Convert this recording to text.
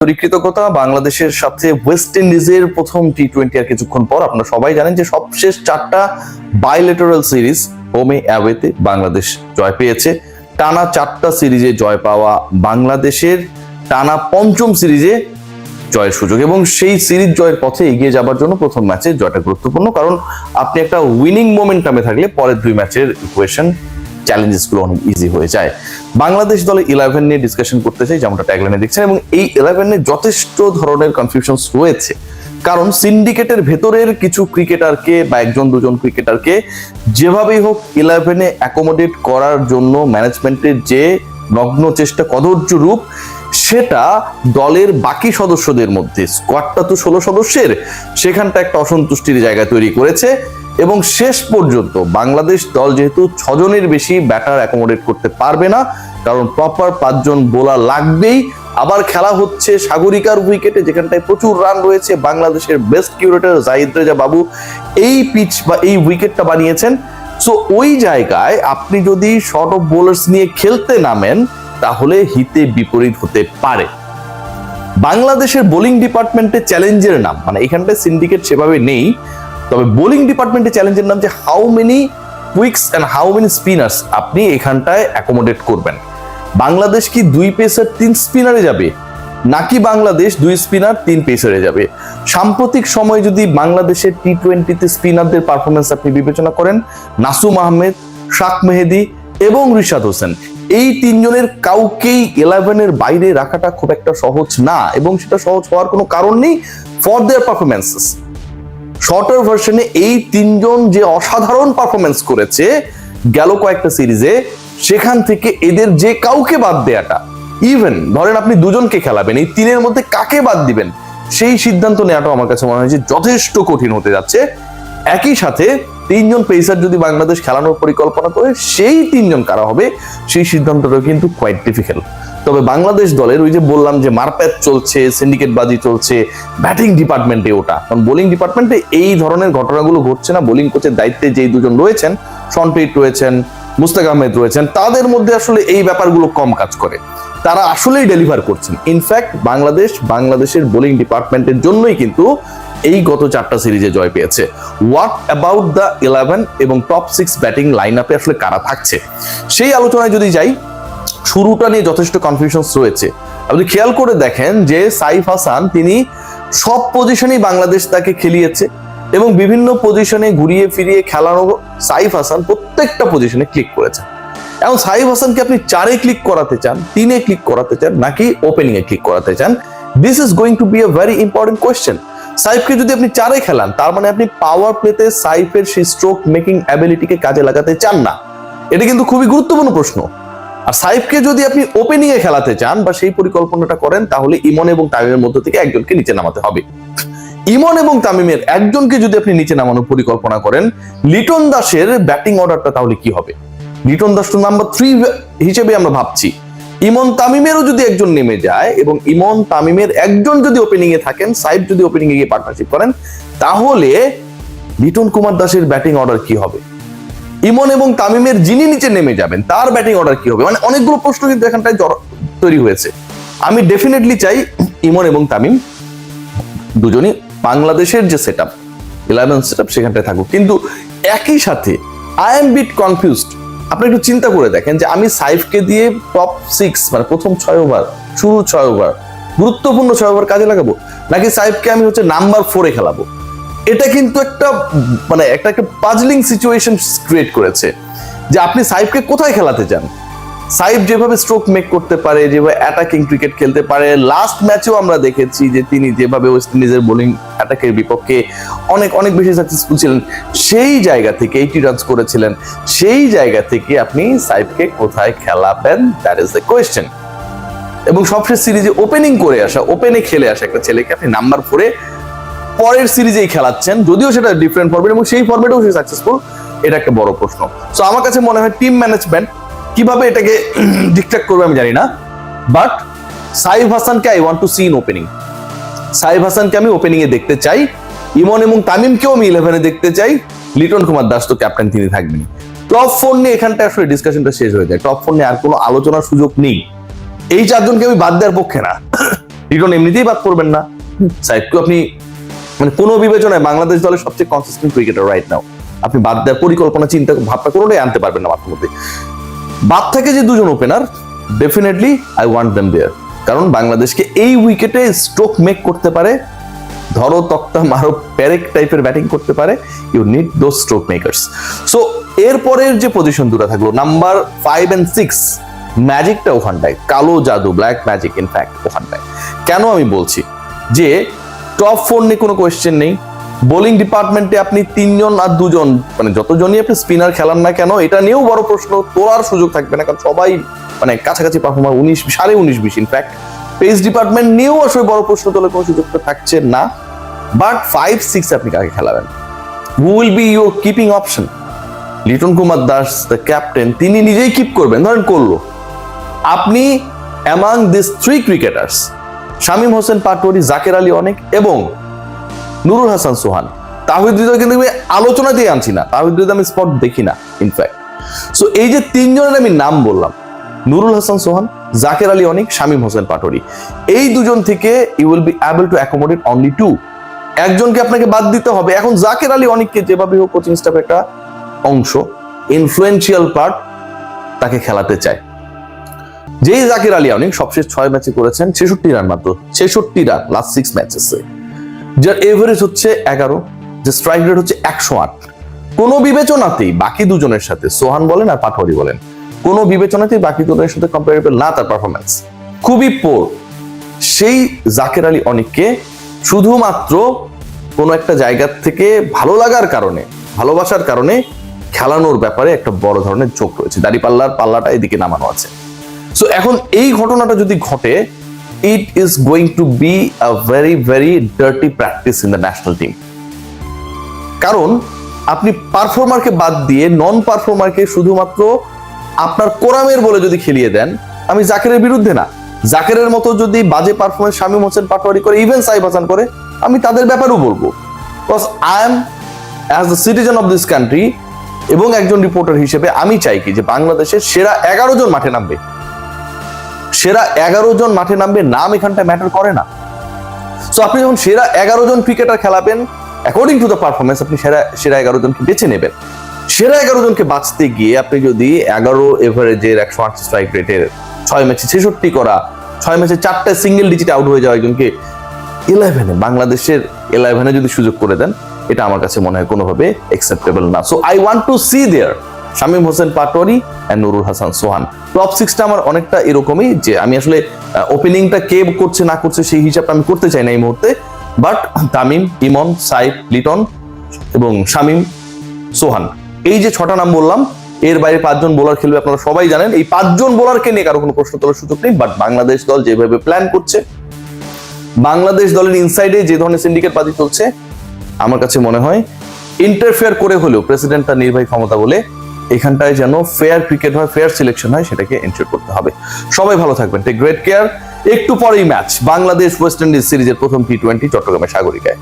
কৃতজ্ঞতা, বাংলাদেশের সাথে ওয়েস্ট ইন্ডিজের প্রথম টি টোয়েন্টি আর কিছুক্ষণ পর আপনারা সবাই জানেন যে সবশেষ চারটা বাইলেটারাল সিরিজ হোমে অ্যাওয়েতে বাংলাদেশ জয় পেয়েছে। টানা চারটা সিরিজে জয় পাওয়া বাংলাদেশের টানা পঞ্চম সিরিজে জয়ের সুযোগ এবং সেই সিরিজ জয়ের পথে এগিয়ে যাবার জন্য প্রথম ম্যাচে জয়টা গুরুত্বপূর্ণ। কারণ আপনি একটা উইনিং মোমেন্টামে থাকলে পরের দুই ম্যাচের ইকুয়েশন চ্যালেঞ্জেসগুলো অনেক ইজি হয়ে যায়। বাংলাদেশ দলে ইলেভেন নিয়ে ডিসকাশন করতে চাই, যেমনটা ট্যাগলাইনে দেখছেন, এবং এই ইলেভেন নিয়ে যথেষ্ট ধরনের কনফিউশনস রয়েছে কারণ সিন্ডিকেটের ভেতরের কিছু ক্রিকেটারকে বা একজন, দুজন ক্রিকেটারকে যেভাবেই হোক ইলেভেনে অ্যাকোমোডেট করার জন্য ম্যানেজমেন্টের যে নগ্ন চেষ্টা কদর্য রূপ সেটা দলের বাকি সদস্যদের মধ্যে স্কোয়াডটা তো ষোলো সদস্যের, সেখানটা একটা অসন্তুষ্টির জায়গা তৈরি করেছে এবং শেষ পর্যন্ত বাংলাদেশ দল যেহেতু ছজনের বেশি ব্যাটার অ্যাকোমোডেট করতে পারবে না, কারণ প্রপার পাঁচজন বোলার লাগবেই। আবার খেলা হচ্ছে সাগরিকার উইকেটে যেখানটায় প্রচুর রান রয়েছে বাংলাদেশের বেস্ট কিউরেটর জাহিদ রেজা বাবু। এই পিচ বা এই উইকেটটা বানিয়েছেন। সো ওই জায়গায় আপনি যদি শর্ট অফ বোলার্স নিয়ে খেলতে নামেন তাহলে হিতে বিপরীত হতে পারে। বাংলাদেশের বোলিং ডিপার্টমেন্টে চ্যালেঞ্জের নাম মানে এখানটায় সিন্ডিকেট সেভাবে নেই, তবে বোলিং ডিপার্টমেন্টে চ্যালেঞ্জের নাম যে how many quicks and how many spinners আপনি এখানটায় অ্যাকোমোডেট করবেন। বাংলাদেশ কি দুই পেসার তিন স্পিনারে যাবে? নাকি বাংলাদেশ দুই স্পিনার তিন পেসারে যাবে? সাম্প্রতিক সময় যদি বাংলাদেশের টি টোয়েন্টিতে স্পিনারদের পারফরমেন্স আপনি বিবেচনা করেন, নাসুম আহমেদ, শাক মেহেদি এবং রিশাদ হোসেন এই তিনজনের কাউকেই ইলেভেনের বাইরে রাখাটা খুব একটা সহজ না এবং সেটা সহজ হওয়ার কোনো কারণ নেই ফর দেয়ার পারফরমেন্সেস শর্টার ভার্সনে এই তিনজন যে অসাধারণ পারফরমেন্স করেছে, গেল কয়েকটা সিরিজে সেখান থেকে এদের যে কাউকে বাদ দেয়াটা ইভেন ধরেন আপনি দুজনকে খেলাবেন, এই তিনের মধ্যে কাকে বাদ দিবেন, সেই সিদ্ধান্ত নেওয়াটা আমার কাছে মনে হয় যে যথেষ্ট কঠিন হতে যাচ্ছে। একই সাথে তিনজন পেসার যদি বাংলাদেশ খেলানোর পরিকল্পনা করে, সেই তিনজন কারা হবে, সেই সিদ্ধান্তটা কিন্তু কোয়াইট ডিফিকাল্ট তবে বাংলাদেশ দলের ওই যে বললাম যে মারপ্যাচ চলছে সিন্ডিকেট বাজি চলছে ব্যাটিং ডিপার্টমেন্টে ওটা। কারণ বোলিং ডিপার্টমেন্টে এই ধরনের ঘটনাগুলো ঘটছে না বোলিং কোচের দায়িত্বে যেই দুজন রয়েছেন সনপ্রীত রয়েছেন, মুস্তাক আহমেদ রয়েছেন, তাদের মধ্যে আসলে এই ব্যাপারগুলো কম কাজ করে। তারা আসলেই ডেলিভার করছেন। ইনফ্যাক্ট বাংলাদেশ বাংলাদেশের বোলিং ডিপার্টমেন্টের জন্যই কিন্তু এই গত চারটা সিরিজে জয় পেয়েছে। হোয়াট অ্যাবাউট দ্য ইলেভেন এবং টপ সিক্স ব্যাটিং লাইন আপে আসলে কারা থাকছে? সেই আলোচনায় যদি যাই, শুরুটা নিয়ে যথেষ্ট কনফিউশন রয়েছে। আপনি খেয়াল করে দেখেন যে সাইফ হাসান, তিনি সব পজিশনেই বাংলাদেশ তাকে খেলিয়েছে এবং বিভিন্ন পজিশনে ঘুরিয়ে ফিরিয়ে খেলানো সাইফ হাসান প্রত্যেকটা পজিশনে ক্লিক করেছে। এখন সাইফ হাসানকে আপনি চারে ক্লিক করাতে চান, তিনে ক্লিক করাতে চান, নাকি ওপেনিং এ ক্লিক করাতে চান? This is going to be a very important question সাইফকে যদি আপনি চারে খেলান, তার মানে আপনি পাওয়ার প্লেতে সাইফের সেই স্ট্রোক মেকিং অ্যাবিলিটিকে কাজে লাগাতে চান না। এটা কিন্তু খুবই গুরুত্বপূর্ণ প্রশ্ন। আর সাইফকে যদি আপনি ওপেনিং এ খেলাতে চান বা সেই পরিকল্পনাটা করেন, তাহলে ইমন এবং তামিমের মধ্যে থেকে একজনকে নিচে নামাতে হবে। ইমন এবং তামিমের একজনকে যদি আপনি নিচে নামানোর পরিকল্পনা করেন, লিটন দাসের ব্যাটিং অর্ডারটা তাহলে কি হবে? লিটন দাস তো নাম্বার থ্রি হিসেবে আমরা ভাবছি। ইমন তামিমেরও যদি একজন নেমে যায় এবং ইমন তামিমের একজন যদি ওপেনিং এ থাকেন সাইফ যদি ওপেনিং এ গিয়ে পার্টনারশিপ করেন, তাহলে লিটন কুমার দাসের ব্যাটিং অর্ডার কি হবে? ইমন এবং তামিমের যিনি নিচে নেমে যাবেন, তার ব্যাটিং অর্ডার কি হবে? মানে অনেকগুলো প্রশ্ন কিন্তু এখানটায় তৈরি হয়েছে। আমি ডেফিনেটলি চাই ইমন এবং তামিম দুজনই বাংলাদেশের যে set up eleven set up সেখানটায় থাকুক। কিন্তু একই সাথে আই এম বিট কনফিউজড আপনি একটু চিন্তা করে দেখেন যে আমি সাইফকে দিয়ে টপ সিক্স মানে প্রথম ছয় ওভার শুরু ছয় ওভার গুরুত্বপূর্ণ ছয় ওভার কাজে লাগাবো? নাকি সাইফকে আমি হচ্ছে নাম্বার ফোরে খেলাবো? এটা কিন্তু একটা মানে একটা একটা পাজলিং সিচুয়েশন ক্রিয়েট করেছে যে আপনি সাইফকে কোথায় খেলাতে চান? সাইফ যেভাবে স্ট্রোক মেক করতে পারে, যেভাবে অ্যাটাকিং ক্রিকেট খেলতে পারে লাস্ট ম্যাচেও আমরা দেখেছি যে তিনি যেভাবে ওয়েস্ট ইন্ডিজের বোলিং অ্যাটাকের বিপক্ষে অনেক অনেক বেশি সাকসেসফুল ছিলেন। সেই জায়গা থেকে এইটি রানস করেছিলেন। সেই জায়গা থেকে আপনি সাইফকে কোথায় খেলাবেন? দ্যাট ইজ দ্য কোয়েশ্চেন এবং সবশেষ সিরিজে ওপেনিং করে আসা ওপেনে খেলে আসা একটা ছেলেকে আপনি নাম্বার ফোরে পরের সিরিজেই খেলাচ্ছেন। যদিও সেটা ডিফারেন্ট ফরম্যাট এবং সেই ফরম্যাটেও সে সাকসেসফুল এটা একটা বড় প্রশ্ন। সো আমার কাছে মনে হয় টিম ম্যানেজমেন্ট কীভাবে এটাকে ঠিকঠাক করবে আমি জানি না বাট সাইফ হাসানকে I want to see in opening Saif হাসানকে আমি ওপেনিং এ দেখতে চাই, ইমন এবং তামিমকেও আমি ইলেভেনে দেখতে চাই, লিটন কুমার দাস তো ক্যাপ্টেন তিনি থাকবেন টপ ফোর নিয়ে এখানটা আসলে ডিসকাশনটা শেষ হয়ে যায়। টপ ফোর নিয়ে আর কোনো আলোচনার সুযোগ নেই। এই চারজনকে আমি বাদ দেওয়ার পক্ষে না। লিটন এমনিতেই বাদ করবেন না। সাইডকে আপনি মানে কোনো বিবেচনায় বাংলাদেশ দলের সবচেয়ে কনসিস্টেন্ট ক্রিকেটার রাইট নাও আপনি বাদ দেওয়ার পরিকল্পনা, চিন্তা, ভাবনা কোনোটাই আনতে পারবেন না মাথার মধ্যে। বাদ থেকে যে দুজন opener definitely I want them there কারণ বাংলাদেশকে এই উইকেটে স্ট্রোক মেক করতে পারে, ধরো তক্তা মারো, প্যারেক টাইপের ব্যাটিং করতে পারে you need though stroke makers so এরপরের যে পজিশন দুটো থাকল নাম্বার ফাইভ অ্যান্ড সিক্স ম্যাজিকটা ওখানটায় কালো জাদু ব্ল্যাক ম্যাজিক ইনফ্যাক্ট ওখানটায় কেন আমি বলছি? যে টপ ফোর নিয়ে কোনো কোয়েশ্চেন নেই বোলিং ডিপার্টমেন্টে আপনি তিনজন আর দুজন মানে যতজনই আপনি স্পিনার খেলান না কেন, এটা নিয়েও বড় প্রশ্ন তোলার সুযোগ থাকবে না, কারণ সবাই মানে কাছাকাছি পারফর্মার উনিশ, সাড়ে উনিশ বিশ ইনফ্যাক্ট পেস ডিপার্টমেন্ট নিয়েও আসলে বড় প্রশ্ন তোলার কোনো সুযোগ থাকছে না। বাট ফাইভ সিক্স আপনি কাকে খেলাবেন? Who will be your keeping option Liton Kumar Das the captain তিনি নিজেই কিপ করবেন। ধরেন করল। আপনি among this three cricketers Shamim Hossain, Patwari, Jaker Ali অনেক এবং নুরুল হাসান সোহান। তাহিদ কিন্তু আমি আলোচনা দিয়ে আনছি না। তাহিদ আমি স্পট দেখি না ইনফ্যাক্ট সো এই যে তিনজনের আমি নাম বললাম, নুরুল হাসান সোহান, জাকের আলী অনিক, শামীম হোসেন পাটোয়ারি এই দুজন থেকে you will be able to accommodate only two একজনকে আপনাকে বাদ দিতে হবে। এখন জাকের আলী অনেককে যেভাবে হোক কোচিং স্টাফ একটা অংশ ইনফ্লুয়েন্সিয়াল পার্ট তাকে খেলাতে চায়। যেই জাকির আলী অনেক সবশেষ ছয় ম্যাচে করেছেন, ছেষট্টি রান মাত্র, ছেষট্টি রান লাস্ট সিক্স ম্যাচেসে যার এভারেজ হচ্ছে এগারো যে স্ট্রাইক রেট হচ্ছে একশো আট। কোনো বিবেচনাতেই বাকি দুজনের সাথে, সোহান বলেন আর পাটোয়ারি বলেন, কোনো বিবেচনাতেই বাকি দুজনের সাথে কম্পারেবল না তার পারফরমেন্স খুবই পোর সেই জাকের আলী অনেককে শুধুমাত্র কোনো একটা জায়গা থেকে ভালো লাগার কারণে, ভালোবাসার কারণে খেলানোর ব্যাপারে একটা বড় ধরনের চোখ রয়েছে। দাড়িপাল্লার পাল্লাটা এদিকে নামানো আছে। সো এখন এই ঘটনাটা যদি ঘটে it is going to be a very very dirty practice in the national team কারণ আপনি পারফর্মারকে বাদ দিয়ে নন পারফর্মারকে শুধুমাত্র আপনার কোরামের বলে যদি খেলিয়ে দেন, আমি জাকেরের বিরুদ্ধে না। জাকেরের মতো যদি বাজে পারফরমেন্স শামীম হোসেন পাটোয়ারি করে ইভেন সাইব হাসান করে, আমি তাদের ব্যাপারেও বলব। Because I am as the citizen of this country এবং একজন রিপোর্টার হিসেবে আমি চাই কি যে বাংলাদেশের সেরা এগারো জন মাঠে নামবে। সেরা এগারো জন মাঠে নামবে নাম এখানটা ম্যাটার করে না। সো আপনি যখন সেরা এগারো জন ক্রিকেটার খেলাবেন অ্যাকর্ডিং টু দ্য পারফরমেন্স আপনি সেরা সেরা এগারো জনকে বেছে নেবেন। সেরা এগারো জনকে বাঁচতে গিয়ে আপনি যদি এগারো এভারেজের একশো আট স্ট্রাইক রেটের ছয় ম্যাচে ছেষট্টি করা, ছয় ম্যাচে চারটা সিঙ্গেল ডিজিট আউট হয়ে যাওয়া একজনকে ইলেভেনে বাংলাদেশের ইলেভেনে যদি সুযোগ করে দেন, এটা আমার কাছে মনে হয় কোনোভাবে অ্যাকসেপ্টেবল না। So I want to see there Shamim Hossain Patwari and Nurul Hasan Sohan. Top সিক্সটা আমার অনেকটা এরকমই যে আমি আসলে ওপেনিংটা কে করছে, না করছে সেই হিসাবটা আমি করতে চাই না এই মুহূর্তে। বাট তামিম, ইমন, সাইফ, লিটন এবং শামীম, সোহান। এই যে ছটা নাম বললাম, এর বাইরে পাঁচজন বোলার খেলবে আপনারা সবাই জানেন। এই পাঁচজন বোলারকে নিয়ে কারও কোনো প্রশ্ন তোলার সুযোগ নেই বাট বাংলাদেশ দল যেভাবে প্ল্যান করছে, বাংলাদেশ দলের ইনসাইডে যে ধরনের সিন্ডিকেট বাজি চলছে, আমার কাছে মনে হয় ইন্টারফেয়ার করে হলেও প্রেসিডেন্ট তার নির্বাহী ক্ষমতা বলে এখানটায় যেন ফেয়ার ক্রিকেট হয় ফেয়ার সিলেকশন হয়, সেটাকে এনশিওর করতে হবে। সবাই ভালো থাকবেন। টেক গ্রেট কেয়ার একটু পরেই ম্যাচ বাংলাদেশ ওয়েস্ট ইন্ডিজ সিরিজের প্রথম টি টোয়েন্টি চট্টগ্রামের সাগরিকায়।